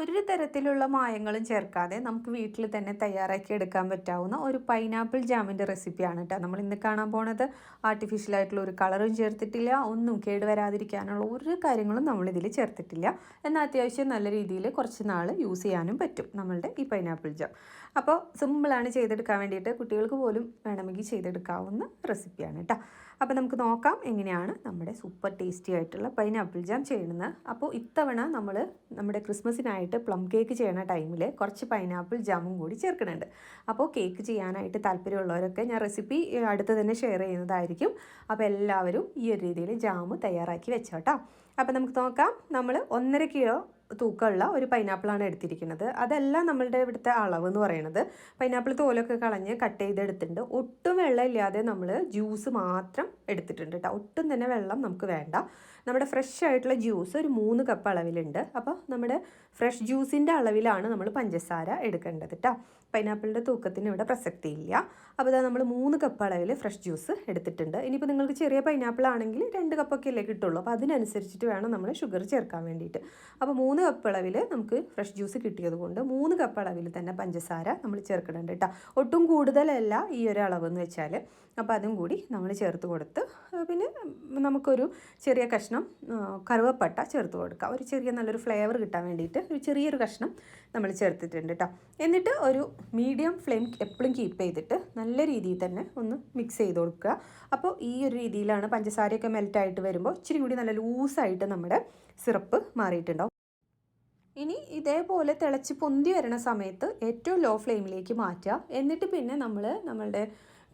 ഒരു തരത്തിലുള്ള മായങ്ങളും ചേർക്കാതെ നമുക്ക് വീട്ടിൽ തന്നെ തയ്യാറാക്കി എടുക്കാൻ പറ്റാവുന്ന ഒരു പൈനാപ്പിൾ ജാമിന്റെ റെസിപ്പിയാണ് കേട്ടോ നമ്മൾ ഇന്ന് കാണാൻ പോണത് ആർട്ടിഫിഷ്യൽ ആയിട്ടുള്ള ഒരു കളറും ചേർത്തിട്ടില്ല ഒന്നും കേടുവരാതിരിക്കാനുള്ള ഒരു കാര്യങ്ങളും നമ്മൾ നമ്മളിതിൽ ചേർത്തിട്ടില്ല. എന്നാൽ അത്യാവശ്യം നല്ല രീതിയിൽ കുറച്ച് നാൾ യൂസ് ചെയ്യാനും പറ്റും നമ്മളുടെ ഈ പൈനാപ്പിൾ ജാം അപ്പോൾ സിമ്പിളാണ് ചെയ്തെടുക്കാൻ വേണ്ടിയിട്ട് കുട്ടികൾക്ക് പോലും വേണമെങ്കിൽ ചെയ്തെടുക്കാവുന്ന റെസിപ്പിയാണ് കേട്ടോ അപ്പോൾ നമുക്ക് നോക്കാം എങ്ങനെയാണ് നമ്മുടെ സൂപ്പർ ടേസ്റ്റി ആയിട്ടുള്ള പൈനാപ്പിൾ ജാം ചെയ്യുന്നത്. അപ്പോൾ ഇത്തവണ നമ്മൾ നമ്മുടെ ക്രിസ്മസിനായിട്ട് പ്ലം കേക്ക് ചെയ്യണ ടൈമിൽ കുറച്ച് പൈനാപ്പിൾ ജാമും കൂടി ചേർക്കുന്നുണ്ട്. അപ്പോൾ കേക്ക് ചെയ്യാനായിട്ട് താല്പര്യമുള്ളവരൊക്കെ ഞാൻ റെസിപ്പി അടുത്ത് തന്നെ ഷെയർ ചെയ്യുന്നതായിരിക്കും. അപ്പോൾ എല്ലാവരും ഈ ഒരു രീതിയിൽ ജാമ് തയ്യാറാക്കി വെച്ചോട്ടോ അപ്പോൾ നമുക്ക് നോക്കാം. നമ്മൾ ഒന്നര കിലോ തൂക്കമുള്ള ഒരു പൈനാപ്പിളാണ് എടുത്തിരിക്കുന്നത്. അതല്ല നമ്മളുടെ ഇവിടുത്തെ അളവ് എന്ന് പറയുന്നത്. പൈനാപ്പിൾ തോലൊക്കെ കളഞ്ഞ് കട്ട് ചെയ്തെടുത്തിട്ടുണ്ട്. ഒട്ടും വെള്ളം ഇല്ലാതെ നമ്മൾ ജ്യൂസ് മാത്രം എടുത്തിട്ടുണ്ട് കേട്ടോ ഒട്ടും തന്നെ വെള്ളം നമുക്ക് വേണ്ട. നമ്മുടെ ഫ്രഷ് ആയിട്ടുള്ള ജ്യൂസ് ഒരു മൂന്ന് കപ്പ് അളവിലുണ്ട്. അപ്പോൾ നമ്മുടെ ഫ്രഷ് ജ്യൂസിന്റെ അളവിലാണ് നമ്മൾ പഞ്ചസാര എടുക്കേണ്ടത് കേട്ടോ പൈനാപ്പിളിന്റെ തൂക്കത്തിന് ഇവിടെ പ്രസക്തിയില്ല. അപ്പോൾ നമ്മൾ മൂന്ന് കപ്പ് അളവിൽ ഫ്രഷ് ജ്യൂസ് എടുത്തിട്ടുണ്ട്. ഇനിയിപ്പോൾ നിങ്ങൾക്ക് ചെറിയ പൈനാപ്പിൾ ആണെങ്കിൽ രണ്ട് കപ്പൊക്കെ അല്ലേ കിട്ടുള്ളൂ. അപ്പോൾ അതിനനുസരിച്ചിട്ട് വേണം നമ്മൾ ഷുഗർ ചേർക്കാൻ വേണ്ടിയിട്ട്. അപ്പോൾ മൂന്ന് കപ്പ് അളവിൽ നമുക്ക് ഫ്രഷ് ജ്യൂസ് കിട്ടിയത് കൊണ്ട് മൂന്ന് കപ്പ് അളവിൽ തന്നെ പഞ്ചസാര നമ്മൾ ചേർക്കുന്നുണ്ട് കേട്ടോ ഒട്ടും കൂടുതലല്ല ഈ ഒരു അളവ് എന്ന് വെച്ചാൽ അപ്പോൾ അതും കൂടി നമ്മൾ ചേർത്ത് കൊടുത്ത് പിന്നെ നമുക്കൊരു ചെറിയ കഷ്ണം കറുവപ്പട്ട ചേർത്ത് കൊടുക്കാം. ഒരു ചെറിയ നല്ലൊരു ഫ്ലേവർ കിട്ടാൻ വേണ്ടിയിട്ട് ഒരു ചെറിയൊരു കഷ്ണം നമ്മൾ ചേർത്തിട്ടുണ്ട് കേട്ടോ എന്നിട്ട് ഒരു മീഡിയം ഫ്ലെയിം എപ്പോഴും കീപ്പ് ചെയ്തിട്ട് നല്ല രീതിയിൽ തന്നെ ഒന്ന് മിക്സ് ചെയ്ത് കൊടുക്കുക. അപ്പോൾ ഈ ഒരു രീതിയിലാണ് പഞ്ചസാരയൊക്കെ മെൽറ്റായിട്ട് വരുമ്പോൾ ഇച്ചിരി കൂടി നല്ല ലൂസായിട്ട് നമ്മുടെ സിറപ്പ് മാറിയിട്ടുണ്ടാവും. ഇനി ഇതേപോലെ തിളച്ച് പൊന്തി വരണ സമയത്ത് ഏറ്റവും ലോ ഫ്ലെയിമിലേക്ക് മാറ്റുക. എന്നിട്ട് പിന്നെ നമ്മൾ നമ്മളുടെ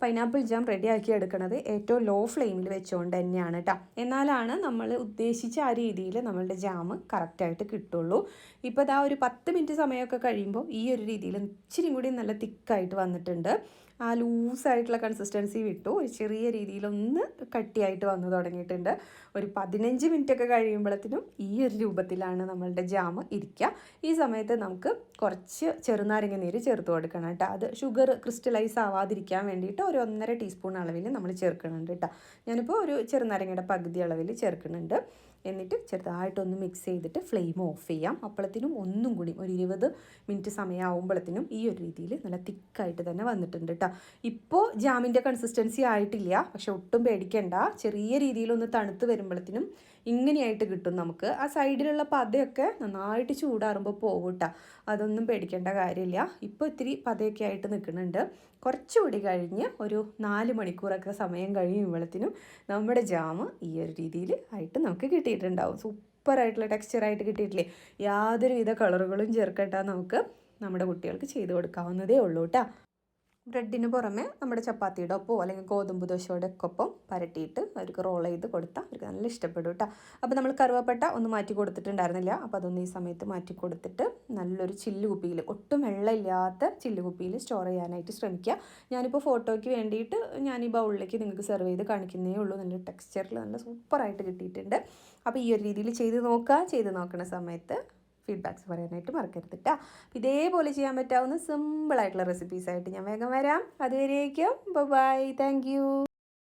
പൈനാപ്പിൾ ജാം റെഡിയാക്കി എടുക്കുന്നത് ഏറ്റവും ലോ ഫ്ലെയിമിൽ വെച്ചുകൊണ്ട് തന്നെയാണ് കേട്ടോ എന്നാലാണ് നമ്മൾ ഉദ്ദേശിച്ച ആ രീതിയിൽ നമ്മളുടെ ജാം കറക്റ്റായിട്ട് കിട്ടുള്ളൂ. ഇപ്പോൾ ഇതാ ഒരു പത്ത് മിനിറ്റ് സമയമൊക്കെ കഴിയുമ്പോൾ ഈ ഒരു രീതിയിൽ ഇച്ചിരി കൂടി നല്ല തിക്കായിട്ട് വന്നിട്ടുണ്ട്. ആ ലൂസായിട്ടുള്ള കൺസിസ്റ്റൻസി വിട്ടു. ഒരു ചെറിയ രീതിയിലൊന്ന് കട്ടിയായിട്ട് വന്നു തുടങ്ങിയിട്ടുണ്ട്. ഒരു പതിനഞ്ച് മിനിറ്റ് ഒക്കെ കഴിയുമ്പോഴത്തേനും ഈ ഒരു രൂപത്തിലാണ് നമ്മളുടെ ജാം ഇരിക്കുക ഈ സമയത്ത് നമുക്ക് കുറച്ച് ചെറുനാരങ്ങ നീര് ചേർത്ത് കൊടുക്കണം കേട്ടോ അത് ഷുഗർ ക്രിസ്റ്റലൈസ് ആവാതിരിക്കാൻ വേണ്ടിയിട്ട് ഒരു ഒന്നര ടീസ്പൂൺ അളവിൽ നമ്മൾ ചേർക്കുന്നുണ്ട് കേട്ടോ. ഞാനിപ്പോൾ ഒരു ചെറുനാരങ്ങയുടെ പകുതി അളവിൽ ചേർക്കുന്നുണ്ട്. എന്നിട്ട് ചെറുതായിട്ടൊന്ന് മിക്സ് ചെയ്തിട്ട് ഫ്ലെയിം ഓഫ് ചെയ്യാം. അപ്പോഴത്തേനും ഒന്നും കൂടി ഒരു ഇരുപത് മിനിറ്റ് സമയമാകുമ്പോഴത്തേനും ഈ ഒരു രീതിയിൽ നല്ല തിക്കായിട്ട് തന്നെ വന്നിട്ടുണ്ട് കേട്ടോ ഇപ്പോൾ ജാമിന്റെ കൺസിസ്റ്റൻസി ആയിട്ടില്ല. പക്ഷെ ഒട്ടും പേടിക്കേണ്ട. ചെറിയ രീതിയിലൊന്ന് തണുത്ത് വരുമ്പോഴത്തേനും ഇങ്ങനെയായിട്ട് കിട്ടും നമുക്ക്. ആ സൈഡിലുള്ള പതയൊക്കെ നന്നായിട്ട് ചൂടാറുമ്പോൾ പോകും കേട്ടോ അതൊന്നും പേടിക്കേണ്ട കാര്യമില്ല ഇപ്പോൾ ഇത്തിരി പതയൊക്കെ ആയിട്ട് നിൽക്കുന്നുണ്ട് കുറച്ചുകൂടി കഴിഞ്ഞ് ഒരു നാല് മണിക്കൂറൊക്കെ സമയം കഴിയുമ്പോഴത്തേനും നമ്മുടെ ജാമ് ഈ ഒരു രീതിയിൽ ആയിട്ട് നമുക്ക് കിട്ടിയിട്ടുണ്ടാവും. സൂപ്പറായിട്ടുള്ള ടെക്സ്ചറായിട്ട് കിട്ടിയിട്ടില്ലേ? യാതൊരുവിധ കളറുകളും ചേർക്കട്ട നമുക്ക് നമ്മുടെ കുട്ടികൾക്ക് ചെയ്ത് കൊടുക്കാവുന്നതേ ഉള്ളൂ കേട്ടോ ബ്രെഡിന് പുറമെ നമ്മുടെ ചപ്പാത്തിയുടെ ഒപ്പോ അല്ലെങ്കിൽ ഗോതമ്പ് ദോശയുടെ ഒക്കെ ഒപ്പം പരട്ടിയിട്ട് അവർക്ക് റോൾ ചെയ്ത് കൊടുത്താൽ അവർക്ക് നല്ല ഇഷ്ടപ്പെടും കേട്ടോ അപ്പോൾ നമ്മൾ കറുവപ്പട്ട ഒന്ന് മാറ്റി കൊടുത്തിട്ടുണ്ടായിരുന്നില്ല. അപ്പോൾ അതൊന്ന് ഈ സമയത്ത് മാറ്റി കൊടുത്തിട്ട് നല്ലൊരു ചില്ല് കുപ്പിയിൽ ഒട്ടും വെള്ളമില്ലാത്ത ചില്ല് കുപ്പിയിൽ സ്റ്റോർ ചെയ്യാനായിട്ട് ശ്രമിക്കുക. ഞാനിപ്പോൾ ഫോട്ടോയ്ക്ക് വേണ്ടിയിട്ട് ഞാൻ ഈ ബൗളിലേക്ക് നിങ്ങൾക്ക് സെർവ് ചെയ്ത് കാണിക്കുന്നേ ഉള്ളൂ. നല്ല ടെക്സ്ചറിൽ നല്ല സൂപ്പറായിട്ട് കിട്ടിയിട്ടുണ്ട്. അപ്പോൾ ഈ ഒരു രീതിയിൽ ചെയ്ത് നോക്കുക. ചെയ്ത് നോക്കുന്ന സമയത്ത് ഫീഡ്ബാക്ക്സ് പറയാനായിട്ട് മറക്കരുത് കേട്ടോ ഇതേപോലെ ചെയ്യാൻ പറ്റാവുന്ന സിമ്പിളായിട്ടുള്ള റെസിപ്പീസായിട്ട് ഞാൻ വേഗം വരാം. അതുവരേക്കും ബൈ താങ്ക്